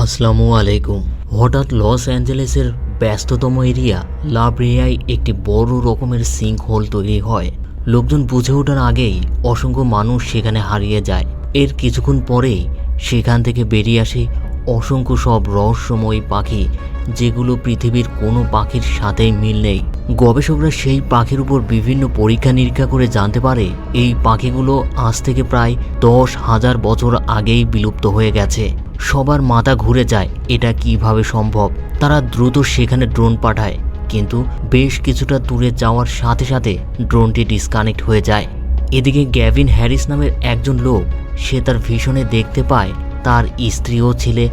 আসসালামু আলাইকুম। হঠাৎ লস অ্যাঞ্জেলেসের ব্যস্ততম এরিয়া, লাব্রিয়ায় একটি বড় রকমের সিঙ্ক হোল তৈরি হয়। লোকজন বুঝে ওঠার আগেই অসংখ্য মানুষ সেখানে হারিয়ে যায়। এর কিছুক্ষণ পরেই সেখান থেকে বেরিয়ে আসে অসংখ্য সব রহস্যময় পাখি, যেগুলো পৃথিবীর কোনো পাখির সাথেই মিল নেই। গবেষকরা সেই পাখির উপর বিভিন্ন পরীক্ষা নিরীক্ষা করে জানতে পারে এই পাখিগুলো আজ থেকে প্রায় দশ হাজার বছর আগেই বিলুপ্ত হয়ে গেছে। সবার মাথা ঘুরে যায় এটা কীভাবে সম্ভব। তারা দ্রুত সেখানে ড্রোন পাঠায়, কিন্তু বেশ কিছুটা দূরে যাওয়ার সাথে সাথে ড্রোনটি ডিসকানেক্ট হয়ে যায়। এদিকে গ্যাভিন হ্যারিস নামের একজন লোক, সে তার ভীষণে দেখতে পায় তার স্ত্রী ও ছেলে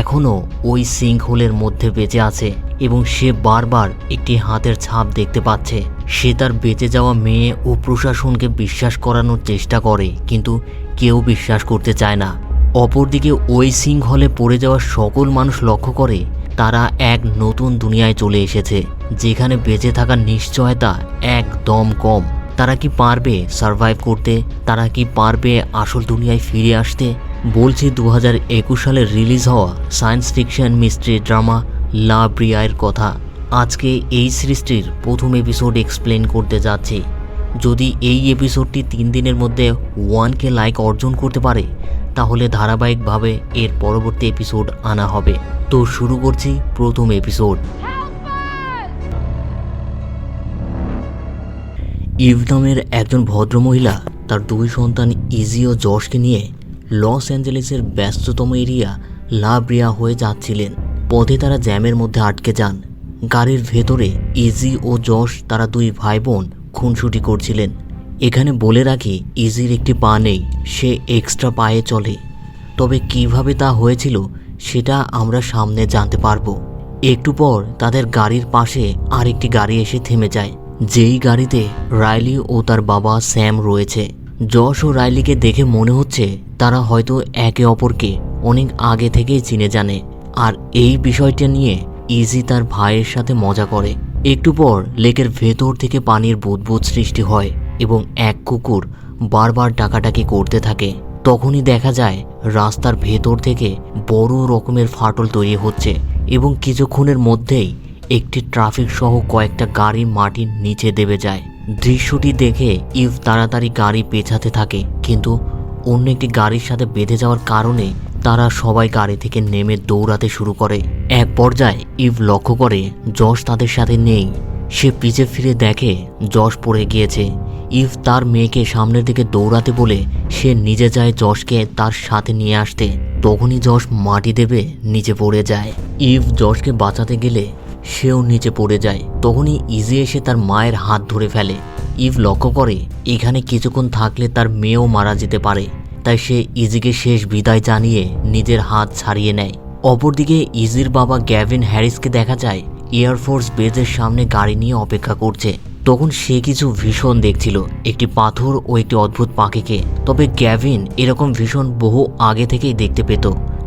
এখনও ওই সিঙ্ক হোলের মধ্যে বেঁচে আছে। এবং সে বারবার একটি হাতের ছাপ দেখতে পাচ্ছে। সে তার বেঁচে যাওয়া মেয়ে ও প্রশাসনকে বিশ্বাস করানোর চেষ্টা করে, কিন্তু কেউ বিশ্বাস করতে চায় না। অপরদিকে ওই সিঙ্ক হলে পড়ে যাওয়া সকল মানুষ লক্ষ্য করে, তারা এক নতুন দুনিয়ায় চলে এসেছে, যেখানে বেঁচে থাকার নিশ্চয়তা একদম কম। তারা কি পারবে সার্ভাইভ করতে? তারা কি পারবে আসল দুনিয়ায় ফিরে আসতে? বলছি দু হাজার একুশ সালে রিলিজ হওয়া সায়েন্স ফিকশন মিস্ট্রি ড্রামা লা ব্রিয়ার কথা আজকে এই সৃষ্টির প্রথম এপিসোড এক্সপ্লেন করতে যাচ্ছি। যদি এই এপিসোডটি তিন দিনের মধ্যে ওয়ানকে লাইক অর্জন করতে পারে, তাহলে ধারাবাহিকভাবে এর পরবর্তী এপিসোড আনা হবে। তো শুরু করছি প্রথম এপিসোড ইভ নামের একজন ভদ্রমহিলা তার দুই সন্তান ইজি ও জশকে নিয়ে লস অ্যাঞ্জেলেসের ব্যস্ততম এরিয়া লাব্রিয়া হয়ে যাচ্ছিলেন। পথে তারা জ্যামের মধ্যে আটকে যান। গাড়ির ভেতরে ইজি ও যশ তারা দুই ভাই বোন খুনসুটি করছিলেন। এখানে বলে রাখি, ইজির একটি পা নেই, সে এক্সট্রা পায়ে চলে। তবে কীভাবে তা হয়েছিল, সেটা আমরা সামনে জানতে পারব। একটু পর তাদের গাড়ির পাশে আরেকটি গাড়ি এসে থেমে যায়। যেই গাড়িতে রাইলি ও তার বাবা স্যাম রয়েছে। যশ ও রাইলিকে দেখে মনে হচ্ছে তারা হয়তো একে অপরকে অনেক আগে থেকেই চিনে জানে। আর এই বিষয়টা নিয়ে ইজি তার ভাইয়ের সাথে মজা করে। একটু পর লেকের ভেতর থেকে পানির বুদবুদ সৃষ্টি হয় এবং এক কুকুর বারবার ডাকাডাকি করতে থাকে। তখনই দেখা যায় রাস্তার ভেতর থেকে বড় রকমের ফাটল তৈরি হচ্ছে এবং কিছুক্ষণের মধ্যেই একটি ট্রাফিক সহ কয়েকটা গাড়ি মাটির নিচে দেবে যায়। দৃশ্যটি দেখে ইভ তাড়াতাড়ি গাড়ি পেছাতে থাকে, কিন্তু অন্য একটি গাড়ির সাথে বেঁধে যাওয়ার কারণে তারা সবাই গাড়ি থেকে নেমে দৌড়াতে শুরু করে। এক পর্যায়ে ইভ লক্ষ্য করে যশ তাদের সাথে নেই। সে পিছে ফিরে দেখে যশ পড়ে গিয়েছে। ইভ তার মেয়েকে সামনের দিকে দৌড়াতে বলে সে নিজে যায় যশকে তার সাথে নিয়ে আসতে। তখনই যশ মাটি দেবে নিচে পড়ে যায়। ইভ যশকে বাঁচাতে গেলে সেও নিচে পড়ে যায়। তখনই ইজি এসে তার মায়ের হাত ধরে ফেলে। ইভ লক্ষ্য করে এখানে কিছুক্ষণ থাকলে তার মেয়েও মারা যেতে পারে। তাই সে ইজিকে শেষ বিদায় জানিয়ে নিজের হাত ছাড়িয়ে নেয়। অপরদিকে ইজির বাবা গ্যাভিন হ্যারিসকে দেখা যায় এয়ারফোর্স বেজের সামনে গাড়ি নিয়ে অপেক্ষা করছে। তখন সে কিছু ভীষণ দেখছিল, একটি পাথর ও একটি অদ্ভুত পাখিকে। তবে গ্যাভিন এরকম ভীষণ বহু আগে থেকেই দেখতে পেত,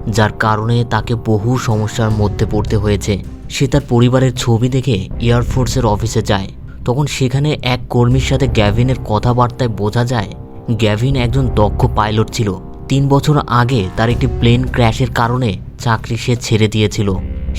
যার কারণে তাকে বহু সমস্যার মধ্যে পড়তে হয়েছে। সে তার পরিবারের ছবি দেখে এয়ারফোর্সের অফিসে যায়। তখন সেখানে এক কর্মীর সাথে গ্যাভিনের কথাবার্তায় বোঝা যায় গ্যাভিন একজন দক্ষ পাইলট ছিল। তিন বছর আগে তার একটি প্লেন ক্র্যাশের কারণে চাকরি সে ছেড়ে দিয়েছিল।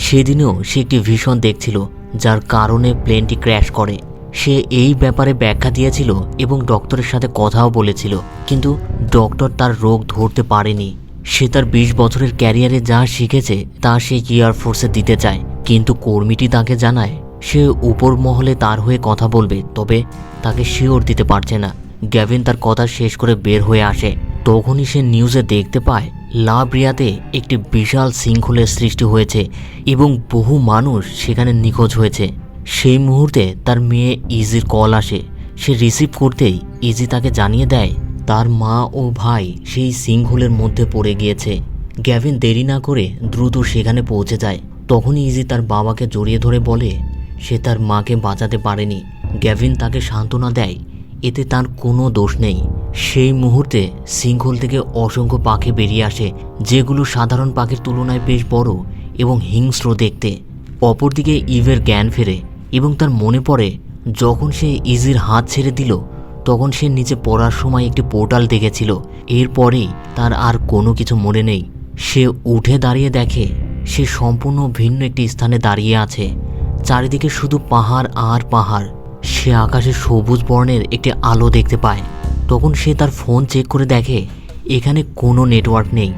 সেদিনেও সে একটি ভীষণ দেখছিল, যার কারণে প্লেনটি ক্র্যাশ করে। সে এই ব্যাপারে ব্যাখ্যা দিয়েছিল এবং ডক্টরের সাথে কথাও বলেছিল, কিন্তু ডক্টর তার রোগ ধরতে পারেনি। সে তার বিশ বছরের ক্যারিয়ারে যা শিখেছে তা সে এয়ারফোর্সে দিতে চায়, কিন্তু কর্মীটি তাকে জানায়, সে উপর মহলে তার হয়ে কথা বলবে, তবে তাকে শিওর দিতে পারছে না। গ্যাভিন তার কথা শেষ করে বের হয়ে আসে। তখনই সে নিউজে দেখতে পায় লাব্রিয়াতে একটি বিশাল শৃঙ্খলের সৃষ্টি হয়েছে এবং বহু মানুষ সেখানে নিখোঁজ হয়েছে। সেই মুহূর্তে তার মেয়ে ইজির কল আসে। সে রিসিভ করতেই ইজি তাকে জানিয়ে দেয়, তার মা ও ভাই সেই সিংহলের মধ্যে পড়ে গিয়েছে। গ্যাভিন দেরি না করে দ্রুত সেখানে পৌঁছে যায়। তখনই ইজি তার বাবাকে জড়িয়ে ধরে বলে, সে তার মাকে বাঁচাতে পারেনি। গ্যাভিন তাকে সান্ত্বনা দেয় এতে তার কোনো দোষ নেই। সেই মুহূর্তে সিংহল থেকে অসংখ্য পাখি বেরিয়ে আসে, যেগুলো সাধারণ পাখির তুলনায় বেশ বড় এবং হিংস্র দেখতে। অপরদিকে ইভের জ্ঞান ফেরে এবং তার মনে পড়ে, যখন সে ইজির হাত ছেড়ে দিল, তখন সে নিচে পড়ার সময় একটি পোর্টাল দেখেছিল। এরপরেই তার আর কোনো কিছু মনে নেই। সে উঠে দাঁড়িয়ে দেখে, সে সম্পূর্ণ ভিন্ন একটি স্থানে দাঁড়িয়ে আছে। চারিদিকে শুধু পাহাড় আর পাহাড়। সে আকাশে সবুজ বর্ণের একটি আলো দেখতে পায়। তখন সে তার ফোন চেক করে দেখে, এখানে কোনো নেটওয়ার্ক নেই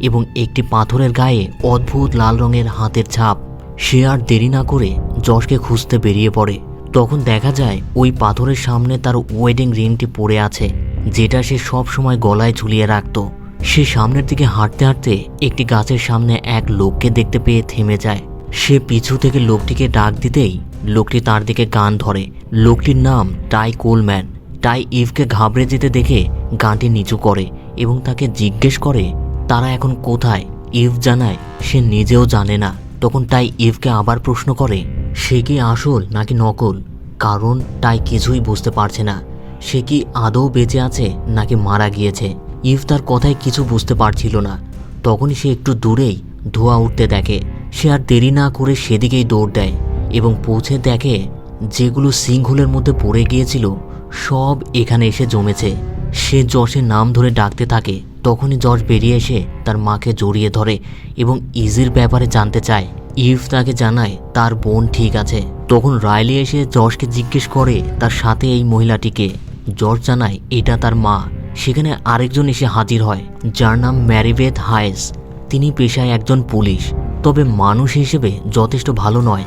এবং একটি পাথরের গায়ে অদ্ভুত লাল রঙের হাতের ছাপ। সে আর দেরি না করে যশকে খুঁজতে বেরিয়ে পড়ে। তখন দেখা যায়, ওই পাথরের সামনে তার ওয়েডিং রিংটি পড়ে আছে, যেটা সে সব সময় গলায় ঝুলিয়ে রাখত। সে সামনের দিকে হাঁটতে হাঁটতে একটি গাছের সামনে এক লোককে দেখতে পেয়ে থেমে যায়। সে পিছু থেকে লোকটিকে ডাক দিতেই লোকটি তার দিকে গান ধরে। লোকটির নাম টাই কোলম্যান। টাই ইভকে ঘাবড়ে যেতে দেখে গানটি নিচু করে এবং তাকে জিজ্ঞেস করে, তারা এখন কোথায়? ইভ জানায়, সে নিজেও জানে না। তখন টাই ইভকে আবার প্রশ্ন করে, সে কি আসল নাকি নকল? কারণ টাই কিছুই বুঝতে পারছে না, সে কি আদৌ বেঁচে আছে নাকি মারা গিয়েছে? ইভ তার কথায় কিছু বুঝতে পারছিল না। তখনই সে একটু দূরেই ধোঁয়া উঠতে দেখে। সে আর দেরি না করে সেদিকেই দৌড় দেয় এবং পৌঁছে দেখে যেগুলো সিংহুলের মধ্যে পড়ে গিয়েছিল, সব এখানে এসে জমেছে। সে যশের নাম ধরে ডাকতে থাকে, তখনই যশ বেরিয়ে এসে তার মাকে জড়িয়ে ধরে এবং ইজির ব্যাপারে জানতে চায়। ইভ তাকে জানায় তার বোন ঠিক আছে। তখন রাইলি এসে যশকে জিজ্ঞেস করে তার সাথে এই মহিলাটিকে। যশ জানায়, এটা তার মা। সেখানে আরেকজন এসে হাজির হয়, যার নাম ম্যারিবেথ হায়েস। তিনি পেশায় একজন পুলিশ। তবে মানুষ হিসেবে যথেষ্ট ভালো নয়।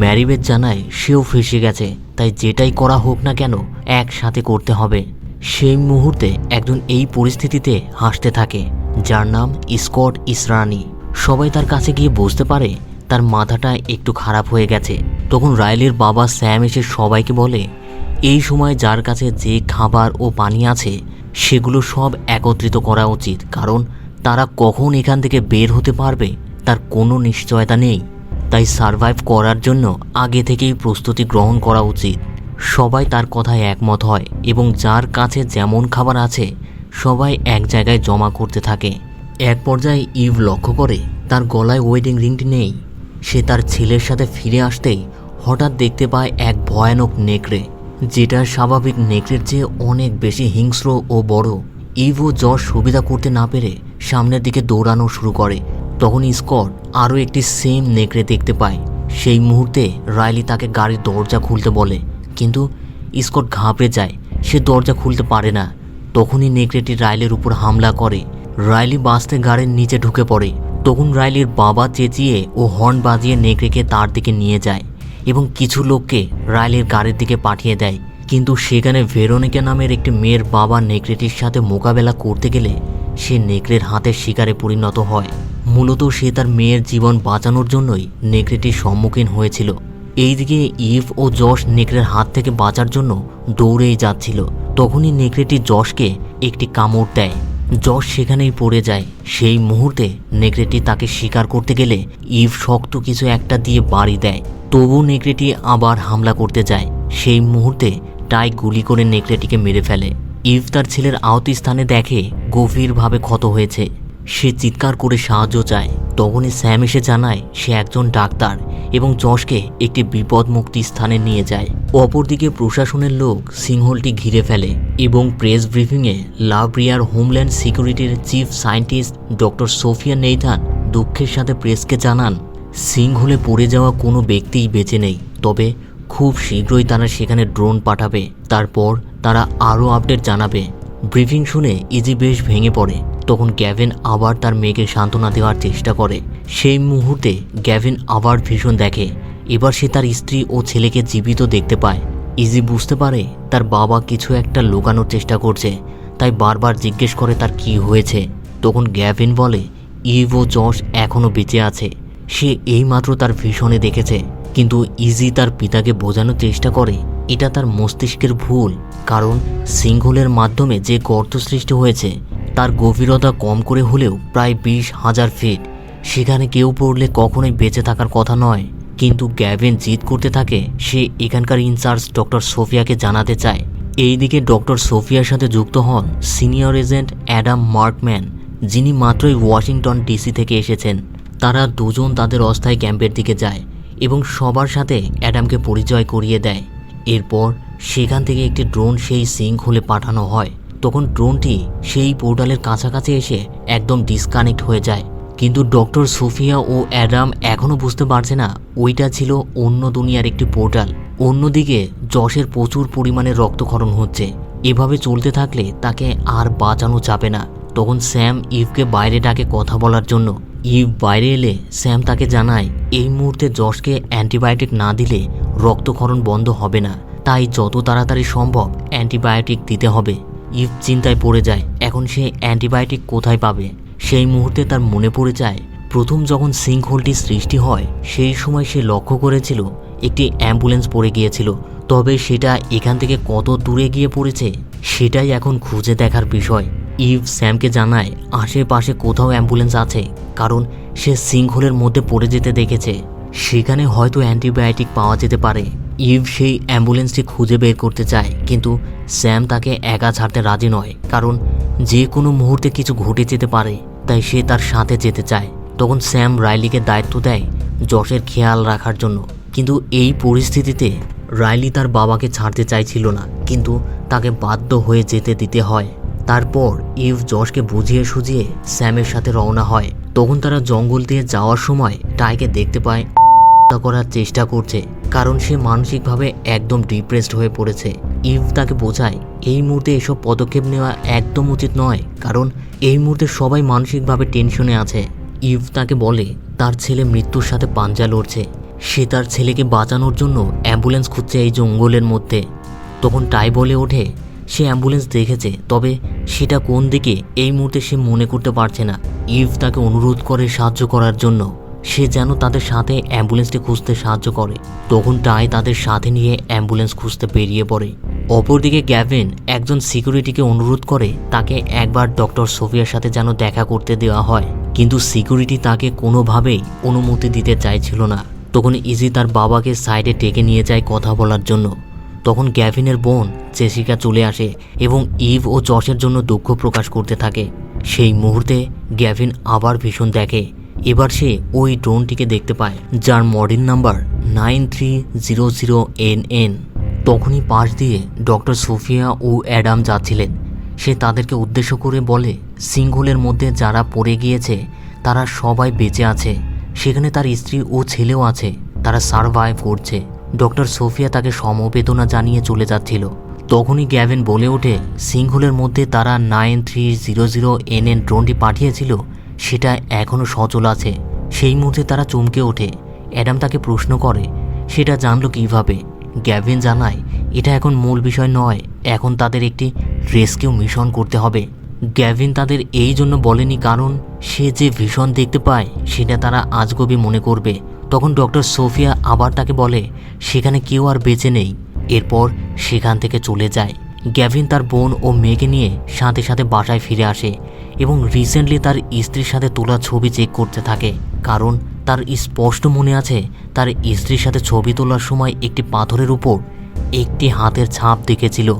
ম্যারিবেথ জানায়, সেও ফেসে গেছে, তাই যেটাই করা হোক না কেন, একসাথে করতে হবে। সেই মুহূর্তে একজন এই পরিস্থিতিতে হাসতে থাকে, যার নাম স্কট ইসরানি। সবাই তার কাছে গিয়ে বুঝতে পারে, তার মাথাটা একটু খারাপ হয়ে গেছে। তখন রাইলের বাবা স্যাম এসে সবাইকে বলে, এই সময় যার কাছে যে খাবার ও পানি আছে, সেগুলো সব একত্রিত করা উচিত, কারণ তারা কখন এখান থেকে বের হতে পারবে তার কোনো নিশ্চয়তা নেই। তাই সারভাইভ করার জন্য আগে থেকেই প্রস্তুতি গ্রহণ করা উচিত। সবাই তার কথায় একমত হয় এবং যার কাছে যেমন খাবার আছে, সবাই এক জায়গায় জমা করতে থাকে। এক পর্যায়ে ইভ লক্ষ্য করে তার গলায় ওয়েডিং রিংটি নেই। সে তার ছেলের সাথে ফিরে আসতেই হঠাৎ দেখতে পায় এক ভয়ানক নেকড়ে যেটা স্বাভাবিক নেকড়ের চেয়ে অনেক বেশি হিংস্র ও বড়। ইভ ও যশ সুবিধা করতে না পেরে সামনের দিকে দৌড়ানো শুরু করে। তখন স্কট আরও একটি সেম নেকড়ে দেখতে পায়। সেই মুহূর্তে রাইলি তাকে গাড়ির দরজা খুলতে বলে। কিন্তু স্কট ঘাবড়ে যায়, সে দরজা খুলতে পারে না। তখনই নেকড়েটি রাইলের উপর হামলা করে। রাইলি বাঁচতে গাড়ির নিচে ঢুকে পড়ে। তখন রাইলির বাবা চেঁচিয়ে ও হর্ন বাজিয়ে নেকড়েকে তার দিকে নিয়ে যায় এবং কিছু লোককে রাইলের গাড়ির দিকে পাঠিয়ে দেয়। কিন্তু সেখানে ভেরোনিকা নামের একটি মেয়ের বাবা নেকড়েটির সাথে মোকাবেলা করতে গেলে সে নেকড়ের হাতের শিকারে পরিণত হয়। মূলত সে তার মেয়ের জীবন বাঁচানোর জন্যই নেকড়েটির সম্মুখীন হয়েছিল। এইদিকে ইভ ও যশ নেকড়ের হাত থেকে বাঁচার জন্য দৌড়েই যাচ্ছিল। তখনই নেকড়েটি যশকে একটি কামড় দেয়। যশ সেখানেই পড়ে যায়। সেই মুহূর্তে নেকড়েটি তাকে শিকার করতে গেলে ইভ শক্ত কিছু একটা দিয়ে বাড়ি দেয়। তবু নেকড়েটি আবার হামলা করতে যায়। সেই মুহূর্তে টাই গুলি করে নেকড়েটিকে মেরে ফেলে। ইভ তার ছেলের আহত স্থানে দেখে গভীরভাবে ক্ষত হয়েছে। সে চিৎকার করে সাহায্য চায়। তখনই স্যাম এসে জানায়, সে একজন ডাক্তার এবং যশকে একটি বিপদমুক্তি স্থানে নিয়ে যায়। অপরদিকে প্রশাসনের লোক সিংহলটি ঘিরে ফেলে এবং প্রেস ব্রিফিংয়ে লাভরিয়ার হোমল্যান্ড সিকিউরিটির chief scientist doctor Sophia Nathan দুঃখের সাথে প্রেসকে জানান, সিংহলে পড়ে যাওয়া কোনো ব্যক্তিই বেঁচে নেই। তবে খুব শীঘ্রই তারা সেখানে ড্রোন পাঠাবে। তারপর তারা আরও আপডেট জানাবে। ব্রিফিং শুনে ইজি বেশ ভেঙে পড়ে। তখন গ্যাভিন আবার তার মেয়েকে সান্ত্বনা দেওয়ার চেষ্টা করে। সেই মুহূর্তে গ্যাভিন আবার ভীষণ দেখে। এবার সে তার স্ত্রী ও ছেলেকে জীবিত দেখতে পায়। ইজি বুঝতে পারে তার বাবা কিছু একটা লুকানোর চেষ্টা করছে, তাই বারবার জিজ্ঞেস করে তার কি হয়েছে। তখন গ্যাভিন বলে, ইভ ও যশ এখনও বেঁচে আছে। সে এইমাত্র তার ভীষণে দেখেছে, কিন্তু ইজি তার পিতাকে বোঝানোর চেষ্টা করে। এটা তার মস্তিষ্কের ভুল, কারণ সিংহলের মাধ্যমে যে গর্ত সৃষ্টি হয়েছে তার গভীরতা কম করে হলেও প্রায় বিশ হাজার ফিট সেখানে কেউ পড়লে কখনোই বেঁচে থাকার কথা নয়। কিন্তু গ্যাভিন জিদ করতে থাকে, সে এখানকার ইনচার্জ ডক্টর সোফিয়াকে জানাতে চায়। এইদিকে ডক্টর সোফিয়ার সাথে যুক্ত হন সিনিয়র এজেন্ট অ্যাডাম মার্কম্যান, যিনি মাত্রই ওয়াশিংটন ডিসি থেকে এসেছেন। তারা দুজন তাদের অস্থায়ী ক্যাম্পের দিকে যায় এবং সবার সাথে অ্যাডামকে পরিচয় করিয়ে দেয়। এরপর সেখান থেকে একটি ড্রোন সেই সিঙ্ক হলে পাঠানো হয়। তখন ড্রোনটি সেই পোর্টালের কাছাকাছি এসে একদম ডিসকানেক্ট হয়ে যায়। কিন্তু ডক্টর সোফিয়া ও অ্যাডাম এখনও বুঝতে পারছে না, ওইটা ছিল অন্য দুনিয়ার একটি পোর্টাল। অন্যদিকে যশের প্রচুর পরিমাণে রক্তক্ষরণ হচ্ছে। এভাবে চলতে থাকলে তাকে আর বাঁচানো যাবে না। তখন স্যাম ইভকে বাইরে ডাকে কথা বলার জন্য। ইভ বাইরে এলে স্যাম তাকে জানায়, এই মুহূর্তে যশকে অ্যান্টিবায়োটিক না দিলে রক্তক্ষরণ বন্ধ হবে না। তাই যত তাড়াতাড়ি সম্ভব অ্যান্টিবায়োটিক দিতে হবে। ইভ চিন্তায় পড়ে যায়, এখন সে অ্যান্টিবায়োটিক কোথায় পাবে? সেই মুহূর্তে তার মনে পড়ে যায়, প্রথম যখন সিঙ্কহোলটি সৃষ্টি হয়, সেই সময় সে লক্ষ্য করেছিল, একটি অ্যাম্বুলেন্স পড়ে গিয়েছিল। তবে সেটা এখান থেকে কত দূরে গিয়ে পড়েছে, সেটাই এখন খুঁজে দেখার বিষয়। ইভ স্যামকে জানায়, আশেপাশে কোথাও অ্যাম্বুলেন্স আছে, কারণ সে সিঙ্কহোলের মধ্যে পড়ে যেতে দেখেছে। সেখানে হয়তো অ্যান্টিবায়োটিক পাওয়া যেতে পারে। ইভ সেই অ্যাম্বুলেন্সটি খুঁজে বের করতে চায়, কিন্তু স্যাম তাকে একা ছাড়তে রাজি নয়, কারণ যে কোনো মুহূর্তে কিছু ঘটে যেতে পারে, তাই সে তার সাথে যেতে চায়। তখন স্যাম রাইলিকে দায়িত্ব দেয় যশের খেয়াল রাখার জন্য। কিন্তু এই পরিস্থিতিতে রাইলি তার বাবাকে ছাড়তে চাইছিল না, কিন্তু তাকে বাধ্য হয়ে যেতে দিতে হয়। তারপর ইভ যশকে বুঝিয়ে সুঝিয়ে স্যামের সাথে রওনা হয়। তখন তারা জঙ্গল দিয়ে যাওয়ার সময় টাইকে দেখতে পায় হত্যা করার চেষ্টা করছে, কারণ সে মানসিকভাবে একদম ডিপ্রেসড হয়ে পড়েছে। ইভ তাকে বোঝায়, এই মুহূর্তে এসব পদক্ষেপ নেওয়া একদম উচিত নয়, কারণ এই মুহূর্তে সবাই মানসিকভাবে টেনশনে আছে। ইভ তাকে বলে, তার ছেলে মৃত্যুর সাথে পাঞ্জা লড়ছে। সে তার ছেলেকে বাঁচানোর জন্য অ্যাম্বুলেন্স খুঁজছে এই জঙ্গলের মধ্যে। তখন টাই বলে ওঠে, সে অ্যাম্বুলেন্স দেখেছে, তবে সেটা কোন দিকে, এই মুহূর্তে সে মনে করতে পারছে না। ইভ তাকে অনুরোধ করে সাহায্য করার জন্য। সে যেন তাদের সাথে অ্যাম্বুলেন্সটি খুঁজতে সাহায্য করে। তখন টাই তাদের সাথে নিয়ে অ্যাম্বুলেন্স খুঁজতে বেরিয়ে পড়ে। অপরদিকে গ্যাভিন একজন সিকিউরিটিকে অনুরোধ করে তাকে একবার ডক্টর সোফিয়ার সাথে যেন দেখা করতে দেওয়া হয়। কিন্তু সিকিউরিটি তাকে কোনোভাবেই অনুমতি দিতে চাইছিল না। তখন ইজি তার বাবাকে সাইডে ডেকে নিয়ে যায় কথা বলার জন্য। তখন গ্যাভিনের বোন জেসিকা চলে আসে এবং ইভ ও জশের জন্য দুঃখ প্রকাশ করতে থাকে। সেই মুহূর্তে গ্যাভিন আবার ভীষণ দেখে। এবার সে ওই ড্রোনটিকে দেখতে পায়, যার model number nine three zero zero N N. তখনই পাশ দিয়ে ডক্টর সোফিয়া ও অ্যাডাম যাচ্ছিলেন। সে তাদেরকে উদ্দেশ্য করে বলে সিঙ্গুলের মধ্যে যারা পড়ে গিয়েছে, তারা সবাই বেঁচে আছে। সেখানে তার স্ত্রী ও ছেলেও আছে, তারা সার্ভাইভ করছে। ডক্টর সোফিয়া তাকে সমবেদনা জানিয়ে চলে যাচ্ছিল। তখনই গ্যাভেন বলে ওঠে সিঙ্গুলের মধ্যে তারা nine three zero zero N N ড্রোনটি পাঠিয়েছিল সেটা এখনও সচল আছে। সেই মুহূর্তে তারা চমকে ওঠে। অ্যাডাম তাকে প্রশ্ন করে, সেটা জানলো কীভাবে? গ্যাভিন জানায়, এটা এখন মূল বিষয় নয়, এখন তাদের একটি রেস্কিউ মিশন করতে হবে। গ্যাভিন তাদের এই জন্য বলেনি কারণ সে যে ভীষণ দেখতে পায়, সেটা তারা আজগবি মনে করবে। তখন ডক্টর সোফিয়া আবার তাকে বলে, সেখানে কেউ আর বেঁচে নেই। এরপর সেখান থেকে চলে যায়। গ্যাভিন তার বোন ও মেয়েকে নিয়ে সাথে সাথে বাসায় ফিরে আসে। এবং রিসেন্টলি তার স্ত্রীর সাথে তোলা ছবি চেক করতে থাকে। কারণ তার স্পষ্ট মনে আছে, তার স্ত্রীর সাথে ছবি তোলার সময় একটি পাথরের উপর একটি হাতের ছাপ দেখেছিল।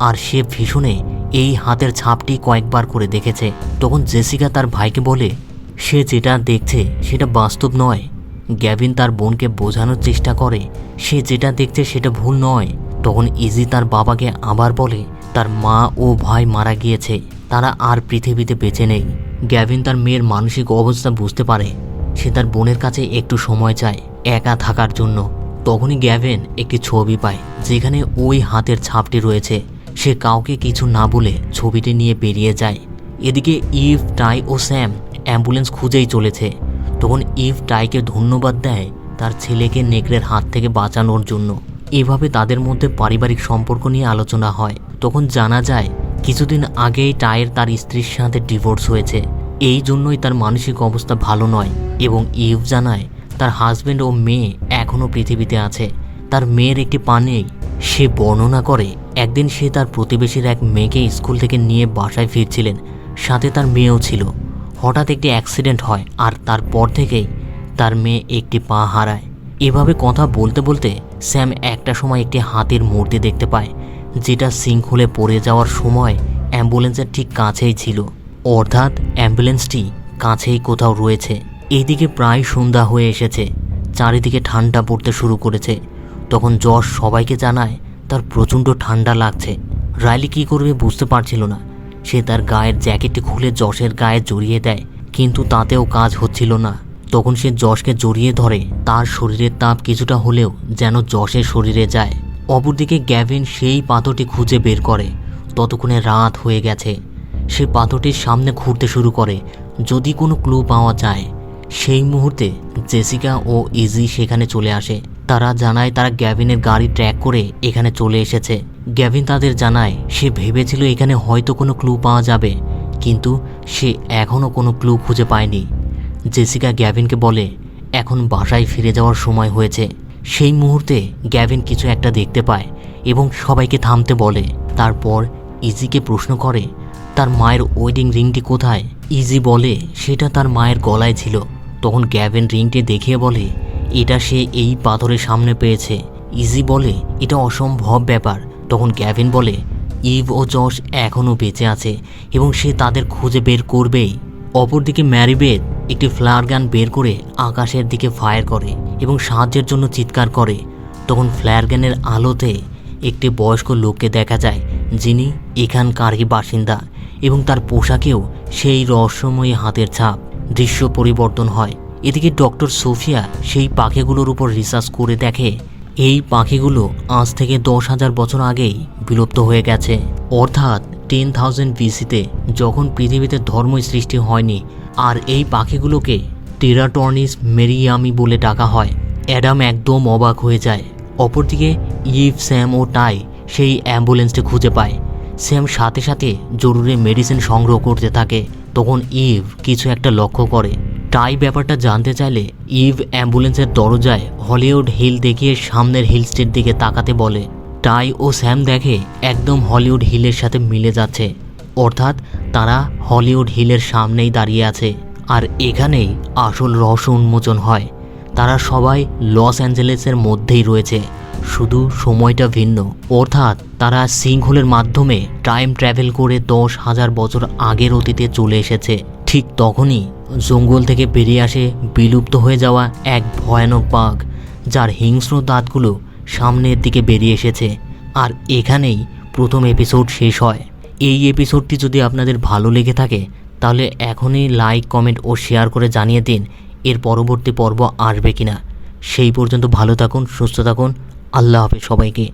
আর সে ভীষণে এই হাতের ছাপটি কয়েকবার করে দেখেছে। তখন জেসিকা তার ভাইকে বলে, সে যেটা দেখছে, সেটা বাস্তব নয়। গ্যাভিন তার বোনকে বোঝানোর চেষ্টা করে, সে যেটা দেখছে, সেটা ভুল নয়। তখন ইজি তার বাবাকে আবার বলে, তার মা ও ভাই মারা গিয়েছে। তারা আর পৃথিবীতে বেঁচে নেই। গ্যাভিন তার মেয়ের মানসিক অবস্থা বুঝতে পারে। সে তার বোনের কাছে একটু সময় চায়, একা থাকার জন্য। তখনই গ্যাভেন একটি ছবি পায়, যেখানে ওই হাতের ছাপটি রয়েছে। সে কাউকে কিছু না বলে ছবিটি নিয়ে বেরিয়ে যায়। এদিকে ইভ, টাই ও স্যাম অ্যাম্বুলেন্স খুঁজেই চলেছে। তখন ইভ, টাইকে ধন্যবাদ দেয় তার ছেলেকে নেকড়ের হাত থেকে বাঁচানোর জন্য। এভাবে তাদের মধ্যে পারিবারিক সম্পর্ক নিয়ে আলোচনা হয়। তখন জানা যায় কিছুদিন আগেই টায়ের তার স্ত্রীর সাথে ডিভোর্স হয়েছে। এই জন্যই তার মানসিক অবস্থা ভালো নয় এবং ইভ জানায় তার হাজবেন্ড ও মেয়ে এখনও পৃথিবীতে আছে। তার মেয়ের একটি পানে সে বর্ণনা করে, একদিন সে তার প্রতিবেশীর এক মেয়েকে স্কুল থেকে নিয়ে বাসায় ফিরছিলেন, সাথে তার মেয়েও ছিল। হঠাৎ একটি অ্যাক্সিডেন্ট হয় আর তারপর থেকেই তার মেয়ে একটি পা হারায়। এভাবে কথা বলতে বলতে স্যাম একটা সময় একটি হাতির মূর্তি দেখতে পায়। যেটা সিঙ্কহোলে পড়ে যাওয়ার সময় অ্যাম্বুলেন্সের ঠিক কাছেই ছিল। অর্থাৎ অ্যাম্বুলেন্সটি কাছেই কোথাও রয়েছে। এদিকে প্রায় সন্ধ্যা হয়ে এসেছে। চারিদিকে ঠান্ডা পড়তে শুরু করেছে। তখন যশ সবাইকে জানায়, তার প্রচণ্ড ঠান্ডা লাগছে। রাইলি কী করবে বুঝতে পারছিল না। সে তার গায়ের জ্যাকেটটি খুলে যশের গায়ে জড়িয়ে দেয়, কিন্তু তাতেও কাজ হচ্ছিল না। তখন সে যশকে জড়িয়ে ধরে, তার শরীরের তাপ কিছুটা হলেও যেন যশের শরীরে যায়। অপরদিকে গ্যাভিন সেই পাথরটি খুঁজে বের করে। ততক্ষণে রাত হয়ে গেছে। সে পাথরটির সামনে ঘুরতে শুরু করে। যদি কোনো ক্লু পাওয়া যায়, সেই মুহূর্তে জেসিকা ও ইজি সেখানে চলে আসে। তারা জানায় তারা গ্যাভিনের গাড়ি ট্র্যাক করে এখানে চলে এসেছে। গ্যাভিন তাদের জানায়, সে ভেবেছিল এখানে হয়তো কোনো ক্লু পাওয়া যাবে, কিন্তু সে এখনও কোনো ক্লু খুঁজে পায়নি। জেসিকা গ্যাভিনকে বলে, এখন বাসায় ফিরে যাওয়ার সময় হয়েছে। সেই মুহূর্তে গ্যাভিন কিছু একটা দেখতে পায় এবং সবাইকে থামতে বলে। তারপর ইজিকে প্রশ্ন করে, তার মায়ের ওয়েডিং রিংটি কোথায়? ইজি বলে, সেটা তার মায়ের গলায় ছিল। তখন গ্যাভিন রিংটি দেখিয়ে বলে, এটা সে এই পাথরের সামনে পেয়েছে। ইজি বলে, এটা অসম্ভব ব্যাপার। তখন গ্যাভিন বলে, ইভ ও জশ এখনও বেঁচে আছে এবং সে তাদের খুঁজে বের করবেই। অপরদিকে ম্যারিবেদ একটি ফ্লায়ার গান বের করে আকাশের দিকে ফায়ার করে। এবং সাহায্যের জন্য চিৎকার করে। তখন ফ্লায়ার গানের আলোতে একটি বয়স্ক লোককে দেখা যায়, যিনি এখানকারই বাসিন্দা এবং তার পোশাকেও সেই রহস্যময়ী হাতের ছাপ। দৃশ্য পরিবর্তন হয়। এদিকে ডক্টর সোফিয়া সেই পাখিগুলোর উপর রিসার্চ করে দেখে, এই পাখিগুলো আজ থেকে দশ হাজার বছর আগেই বিলুপ্ত হয়ে গেছে। অর্থাৎ টেন থাউজেন্ড বিসিতে যখন পৃথিবীতে ধর্মই সৃষ্টি হয়নি, আর এই পাখিগুলোকে টেরাটর্নিস মেরিয়ামি বলে ডাকা হয়। অ্যাডাম একদম অবাক হয়ে যায়। অপরদিকে ইভ স্যাম ও টাই সেই অ্যাম্বুলেন্সটি খুঁজে পায়। স্যাম সাথে সাথে জরুরি মেডিসিন সংগ্রহ করতে থাকে। তখন ইভ কিছু একটা লক্ষ্য করে। টাই ব্যাপারটা জানতে চাইলে ইভ অ্যাম্বুলেন্সের দরজায় হলিউড হিল দেখিয়ে সামনের হিল স্টেট দিকে তাকাতে বলে, টাই ও স্যাম দেখে একদম হলিউড হিলের সাথে মিলে যাচ্ছে। অর্থাৎ তারা হলিউড হিলের সামনেই দাঁড়িয়ে আছে। আর এখানেই আসল রহস্য উন্মোচন হয়। তারা সবাই লস অ্যাঞ্জেলেসের মধ্যেই রয়েছে। শুধু সময়টা ভিন্ন। অর্থাৎ তারা সিংহলের মাধ্যমে টাইম ট্রাভেল করে দশ হাজার বছর আগের অতীতে চলে এসেছে। ঠিক তখনই জঙ্গল থেকে বেরিয়ে আসে বিলুপ্ত হয়ে যাওয়া এক ভয়ানক বাঘ, যার হিংস্র দাঁতগুলো সামনের দিকে বেরিয়ে এসেছে। আর এখানেই প্রথম এপিসোড শেষ হয়। এই এপিসোডটি যদি আপনাদের ভালো লেগে থাকে তাহলে এখনই লাইক কমেন্ট ও শেয়ার করে জানিয়ে দিন এর পরবর্তী পর্ব আসবে কিনা। সেই পর্যন্ত ভালো থাকুন, সুস্থ থাকুন। আল্লাহ হাফেজ সবাইকে।